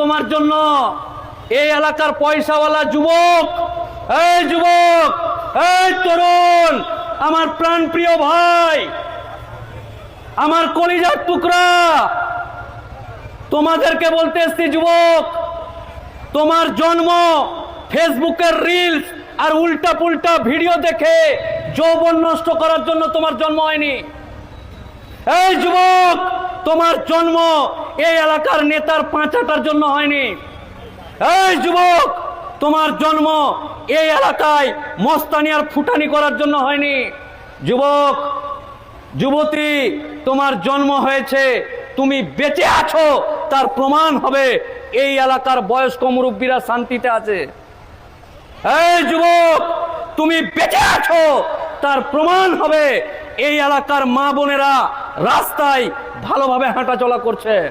তোমার জন্য। এই এলাকার পয়সাওয়ালা যুবক, এই যুবক, এই তরুণ, আমার প্রাণ প্রিয় ভাই, আমার কলিজার টুকরা, তোমাদেরকে বলতে এসছি যুবক, তোমার জন্ম ফেসবুকের রিলস আর উল্টা পুল্টা ভিডিও দেখে যৌবন নষ্ট করার জন্য তোমার জন্ম হয়নি। এই যুবক, তোমার জন্ম এই এলাকার নেতার পাঁচাটার জন্য হয়নি। এই যুবক, তোমার জন্ম এই এলাকায় মস্তানি আর ফুটানি করার জন্য হয়নি। যুবক, যুবতী, তোমার জন্ম হয়েছে, তুমি বেঁচে আছো, তার প্রমাণ হবে এই এলাকার বয়স্ক মুরব্বীরা শান্তিতে আছে। এই যুবক, তুমি বেঁচে আছো, তার প্রমাণ হবে এই এলাকার মা বোনেরা রাস্তায় ভালোভাবে হাঁটাচলা করছে।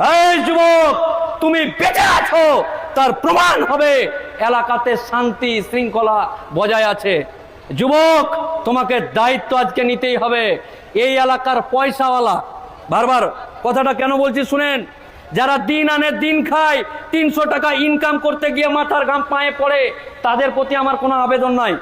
এই যুবক, তুমি বেঁচে আছো। তার প্রমাণ হবে। এলাকাতে শান্তি শৃঙ্খলা বজায় আছে। যুবক, তোমাকে দায়িত্ব আজকে নিতেই হবে। এই এলাকার পয়সাওয়ালা, বারবার কথাটা কেন বলছি শুনেন? যারা দিন আনে দিন খায়, তিনশো টাকা ইনকাম করতে গিয়ে মাথার ঘাম পায়ে পড়ে, তাদের প্রতি আমার কোনো আবেদন নাই।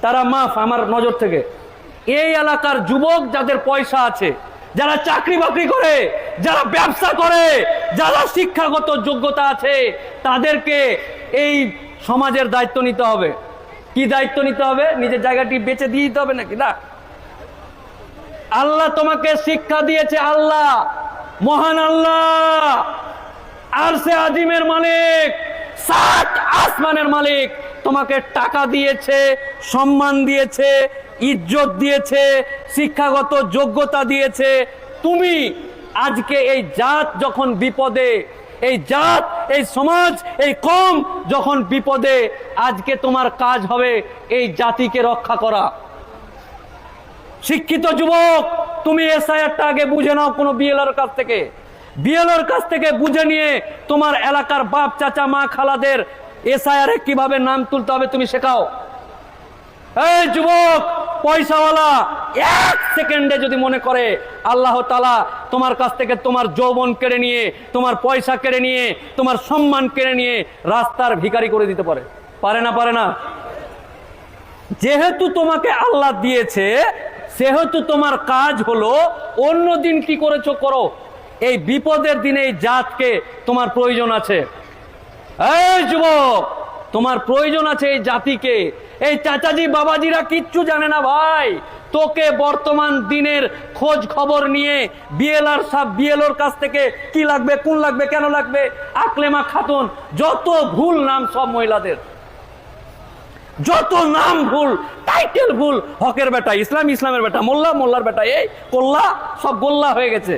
তারা মাফ, আমার নজর থেকে। এই এলাকার যুবক যাদের পয়সা আছে, যারা চাকরি বাকরি করে, যারা ব্যবসা করে, যারা শিক্ষাগত যোগ্যতা আছে, তাদেরকে এই সমাজের দায়িত্ব নিতে হবে। কি দায়িত্ব নিতে হবে? নিজের জায়গাটি বেঁচে দিয়ে দিতে হবে নাকি? না। আল্লাহ তোমাকে শিক্ষা দিয়েছে, আল্লাহ। মহান আল্লাহ। আর সে আজিমের মালিক, সাত আসমানের মালিক তোমাকে টাকা দিয়েছে, সম্মান দিয়েছে ইজ্জত দিয়েছে, শিক্ষাগত যোগ্যতা দিয়েছে। তুমি আজকে এই জাত যখন বিপদে, এই জাত, এই সমাজ, এই কম যখন বিপদে, আজকে তোমার কাজ হবে এই জাতিকে রক্ষা করা। শিক্ষিত যুবক, তুমি এসআইআরটা আগে বুঝে নাও কোনো বিএলআর কাছ থেকে। বিএলআর কাছ থেকে বুঝে নিয়ে তোমার এলাকার বাপ, চাচা, মা, খালাদের এসআইআর কীভাবে নাম তুলতে হবে তুমি শেখাও। এই যুবক পয়সাওয়ালা এক সেকেন্ডে যদি মনে করে, আল্লাহ তালা তোমার কাছ থেকে তোমার যৌবন কেড়ে নিয়ে, তোমার পয়সা কেড়ে নিয়ে, তোমার সম্মান কেড়ে নিয়ে রাস্তার ভিখারি করে দিতে পারে। পারে না পারে না। যেহেতু তোমাকে আল্লাহ দিয়েছে, সেহেতু তোমার কাজ হলো, অন্য দিন কি করেছ করো? এই বিপদের দিনে এই জাতকে তোমার প্রয়োজন আছে। এই যুবক তোমার প্রয়োজন আছে এই জাতিকে। এই চাচাজি, বাবাজিরা কিচ্ছু জানে না ভাই। তোকে বর্তমান দিনের খোঁজ খবর নিয়ে বিএলআর সাহ বিএলওর কাছ থেকে কি লাগবে, কোন লাগবে, কেন লাগবে? আকলেমা খাতুন, যত ভুল নাম সব মহিলাদের। যত নাম ভুল টাইটেল ভুল, হকের বেটা, ইসলাম ইসলামের বেটা, মোল্লা, মোল্লার বেটা, এই কোল্লা সব গোল্লা হয়ে গেছে।